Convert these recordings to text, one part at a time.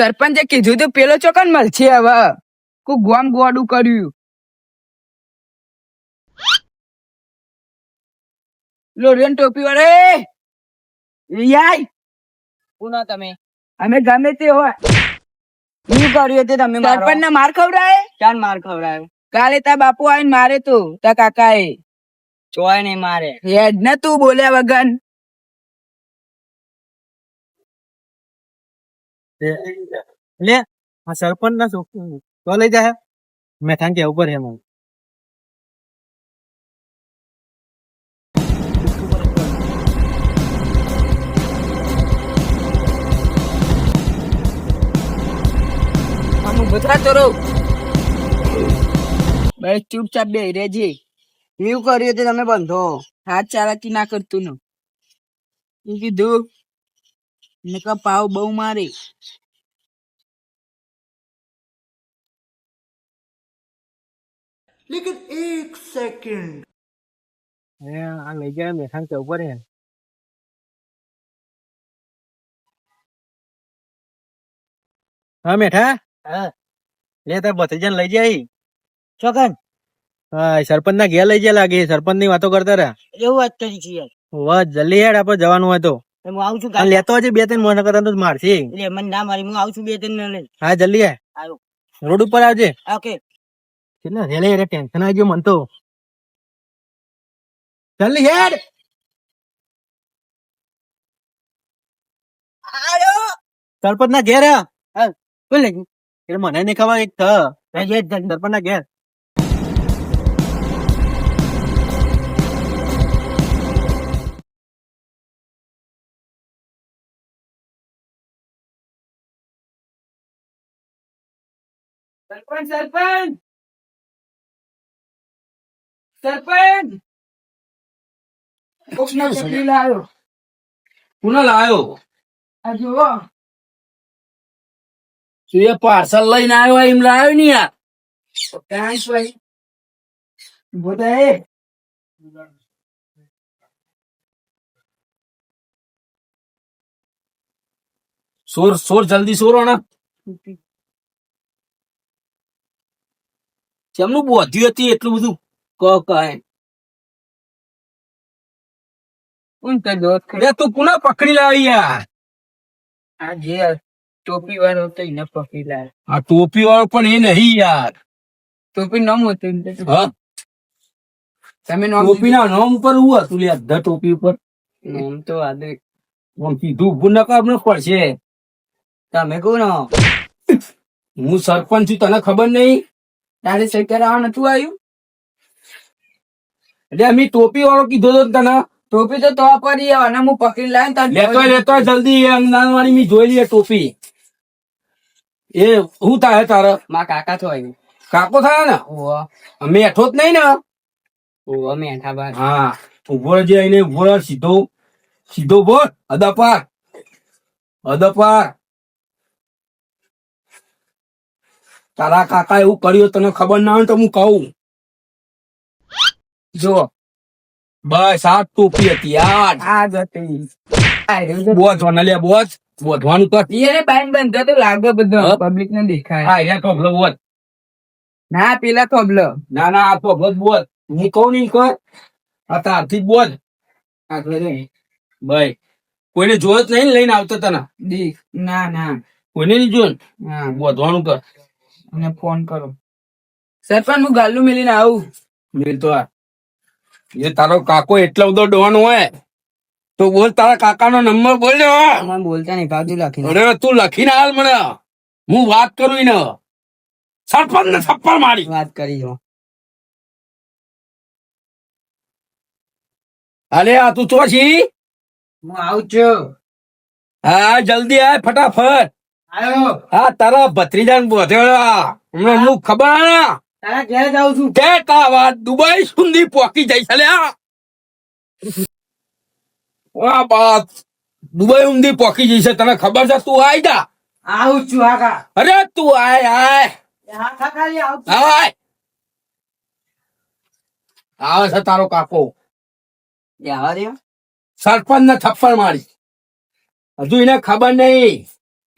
સરપંચે કીધું તો પેલો ચોકન મળશે હવે. કો ગોમ ગોડું કર્યું. લોરિયન ટોપી વાળે યાય! કોના તમે? અમે ગમે તે હોય. શું કર્યું તે તમે સરપંચ ને માર ખવડાય ચાર માર ખવડાવ્યો? કાલે તા બાપુ આવીને મારે તો તા કાકા એ ચોય નહીં મારે. હેડ ને તું બોલ્યા વગર. લે આ સરપંચ ના તો લઈ જાય મેં થાન કે ઉપર તો રહો બસ ચૂપચાપ બે રેજે. એવું કર્યું તો તમે બંધો. હાથ ચાલાકી ના કરતું નું. કીધું નકા પાવ બહુ મારે. હે આ લઈ જાય મેં થાન કે ઉપર હે. હા મેઠા? હા. લે તાર ભત્રીજાને લઈ જાય ચોકન? હા સરપંચ ના ઘેર લઈ જાય લાગે સરપંચની વાતો કરતા રહ્યા. એવું વાત કરી છે યાર. વાત જલ્દી હેડ આપડે જવાનું હોય તો. હું આવું છું લેતો હજી બે ત્રણ મોટા કરતા તો મારશે એટલે મને ના મારી હું આવું છું બે ત્રણ લઈને હા જલ્દી હે આવ્યો રોડ ઉપર આવજે. ઓકે. કેટલા રેલે રે ટેન્શન આવી ગયું મન તો. જલ્દી હેડ. સરપંચ ના ઘેર હે. બોલ મને નહીં ખબર એક થ. સરપંચ ના ઘેર. સરપંચ સરપંચ! સરપંચ! કોકનો ચકલી લાવ્યો કોને લાયો? આ જુઓ તું એ પાર્સલ લઈને આવ્યો એમ લાયો ને યાર થેન્ક્સ ભાઈ બોતા એ. સોર સોર જલ્દી સોરો ને. કેમનું બોધ્યું હતી એટલું બધું? ક કહે તો કોને પકડી લાવી યાર? આ જે ટોપી વાળો હતો એને પકડી લાવ્યો આ ટોપી વાળો પણ એ નહીં યાર. ટોપી નામ હતું તમે ટોપી ના નામ ઉપર હું હતું લે અડધા ટોપી ઉપર? નામ તો આદે. કીધું ઉભું ન કર પડશે. તમે કોણ ના હું સરપંચ છું તને ખબર નહીં? તારે સહી કરાવવા નતું આવ્યું? એટલે અમે ટોપી વાળો કીધો તો તને. ટોપી તો તો પડી અને હું પકડી લાવી લેતો લેતો જલ્દી. એ અંગનાવાળી મેં જોઈ લઈએ ટોપી. એ હું થાય તારે. મા કાકા તો આવ્યું. કાકો થાય ને? અમે એઠો જ નહીં ને? ઓહો મેઠા બાર. હા. ઊભો જે આવીને ઊભો સીધો. સીધો બોલ. અદપાર અદપાર તારા કાકા એવું કર્યું તને ખબર ના હોય તો હું કહું. જો. બસ આ ટોપી હતી યાર આ જ હતી બોજ વનલે બોજ બોધવાના કર એને બાઈન બંધ તો લાગે બધો પબ્લિક ને દેખાય. હા યા ટોપલો બોજ ના પેલા થોબલો ના ના આ ટોપલો બોજ હું કહું નહીં કર આ તારથી જ બોધ. આગળ રે. ભાઈ કોઈને જોયો જ નહીં લઈને આવતો તને? દીખ ના ના. કોઈને નહીં જોયું હા. બોધવાનું કર અને ફોન કરો. સરપંચ હું ગાલું મિલીને આવું. મેલ તો આ. એ તારો કાકો એટલો બધો ડોન હોય તો બોલ તારા કાકાનો નંબર બોલ્યો મને બોલતા નહીં ભાવતું લખી અરે તું લખીને હાલ મને. હું વાત કરું ને સરપંચ ને થપ્પડ મારી. વાત કરી જો. અરે આ તું તો છી? હું આવું છું. હા જલ્દી આય ફટાફટ. હા તારા ભત્રીજાન બોધેલા હમણાં હું. ખબર તારા ઘેર જાઉં છું. કે તા વાત દુબઈ સુધી પોકી જઈ છે વાહ બાત દુબઈ ઊંધી પોકી છે. તને ખબર છે તું આઈ જા. આવું છું આકા અરે તું આય આય. હા આય. આવે છે તારો કાકો. સરપંચ ને થપ્પડ મારી. હજુ એને ખબર નહીં.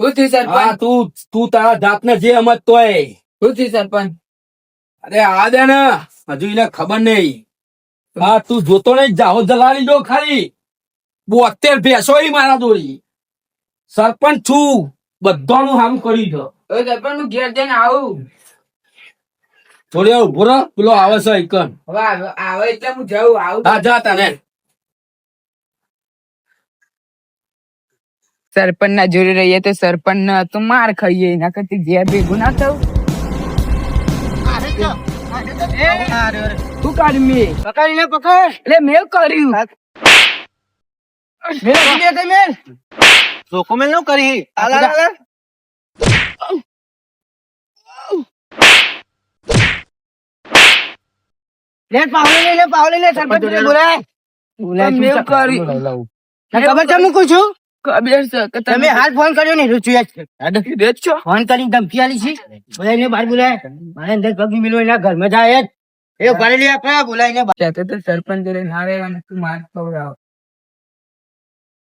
શું થયું હા સરપંચ. તું તું તારા જાતને જે સમજતોય શું થયું સરપંચ. અરે આ દે ને હજુ એને ખબર નહીં. હા તું જોતો નહીં જાહો જલાલી જો ખાલી. બોતેર ભેસો મારા દોરી સરપંચ છું બધાનું હામ કરી દો. સરપંચ હું ઘેર જઈને આવું. થોડી ઊભો રહો પેલો આવે છે એકન હવે આવે- આવે એટલે હું જઉં આવું. હા જા તને. સરપંચ ના જોડે રહીએ તો સરપંચ ના તો માર ખાઈએ એના કરતી ઘેર ભેગું ના થવું કાઢ મે મેં પકડીને પકડ. એટલે મેં કર્યું. મેલ. આપી તે મેલ. ચોખ્ખો મેલનું કરી. આલા આલા લે પાવલે લે લે પાવલે લે સરપંચ બોલે બોલે મેં કર્યું. ખબર છે હું છું? તમે હાલ ફોન કર્યો ને રુચિયા રેત છો. ફોન કરીને ધમકી આલી છે. બોલાઈને બહાર બોલાય. મારે અંદર પગ મિલો એના ઘરમાં જાય જ. એ ભરેલી આપણે બોલાઈને બહાર. તો સરપંચ જોડે ના રહેવાનું તું માર ખવડાવ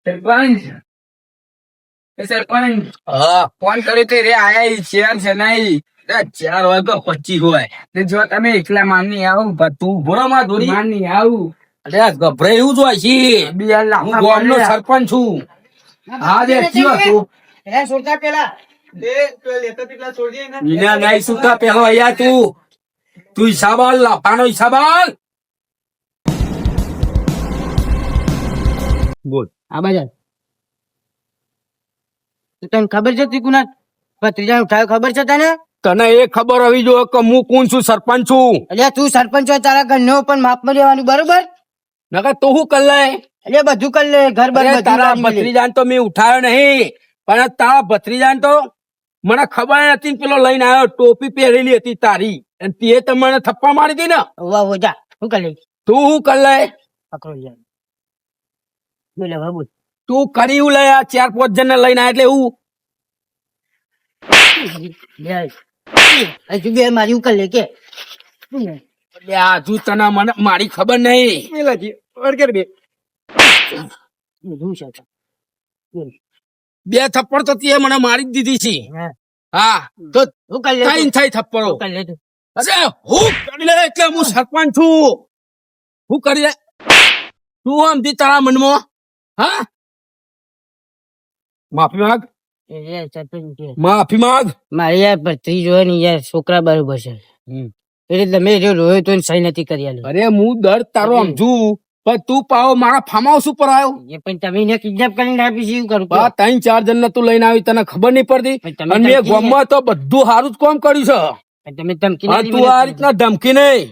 સરપંચ. સરપંચ હા. ફોન કર્યો તો રે આયા ઈ શેર છે નહીં ચાર હોય તો પચીસ હોય. જો તમે એકલા માની આવું પણ તું ઊભો રહો માં દોરી. માની આવું. અરે ગભરાયું જ હોય છે. હું ગામનો સરપંચ છું. હા દે તું. પેલા. એ લેતા છોડી ને. વિના પેલો અહીંયા તું. તું હિસાબ આલ લાફાનો બોલ. આ તને ખબર છે ત્રિકુનાથ ભત્રીજા ઉઠાયો ખબર છે તને? તને એ ખબર હોવી જોઈએ કે હું કોણ છું સરપંચ છું? એટલે તું સરપંચ હોય તારા ઘરનો પણ માપમાં લેવાનું બરોબર? નકર તું શું કર લે? એટલે બધું કરી લે ઘર બાર અરે બધું તારા લાવી લે. ભત્રીજાન તો મેં ઉઠાયો નહીં પણ તારા ભત્રીજાન તો મને ખબર નથી ને પેલો લઈને આવ્યો ટોપી પહેરેલી હતી તારી અને તે તો મને થપ્પા મારી હતી ને. વાહ વાહ જા શું કરી લે? તું શું કર લે? પકડો જા. બોલે હવે બોલ. તું કરી હું લે આ ચાર પાંચ જણ લઈને આવ્યા એટલે હું? લે હજુ બે મારી ઉકલ લે કે? એટલે આ હજુ તને મને મારી ખબર નહીં. મેલાજી, વળગેર બે. બે થપ્પડ તો તે મને મારી જ દીધી છે. હા. તો હું લે ત્રણ થપ્પડો. શું કરી લે તું? અરે હું કરી લે એટલે હું સરપંચ છું. હું કરી લે. તું સમજી તારા મનમાં? હા? માફી માંગ. માફી માંગ. મારે યાર ભત્રીજો ને યાર છોકરા બરોબર છે. એટલે તમે જો રોયો તો સહી નથી કરી અરે હું દર તારો. સમજુ પણ તું પાવો મારા ફાર્મ હાઉસ ઉપર આવ્યો એ પણ તમે એને કિડનેપ કરીને આપી શું કરું? બા ત્રણ ચાર જણ ને તું લઈને આવી તને ખબર નહીં પડતી. અને મેં ધમકી ગામમાં તો બધું સારું જ કામ કર્યું છે. તમે ધમકી તું આ રીતના ધમકી નહીં.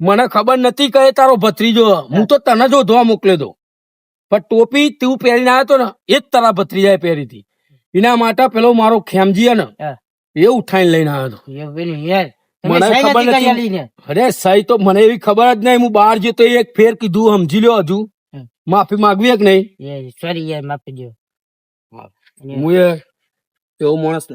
મને ખબર નથી કહે તારો ભત્રીજો હું તો તને જ ધોવા મોકલ્યો દો પણ ટોપી તું પહેરીને આવ્યો તો ને એ જ તારા ભત્રીજાએ પહેરી હતી. એના માટે પેલો મારો ખેમજી ને. એ ઉઠાઈને લઈને આવ્યો હતો. એ યાર મને ખબર નથી. અરે સહી તો મને એવી ખબર જ નહીં. હું બહાર જતો તો એક ફેર કીધું સમજી લ્યો હજુ. માફી માંગવી કે નહીં? સોરી યાર માફી દો હું એવો માણસ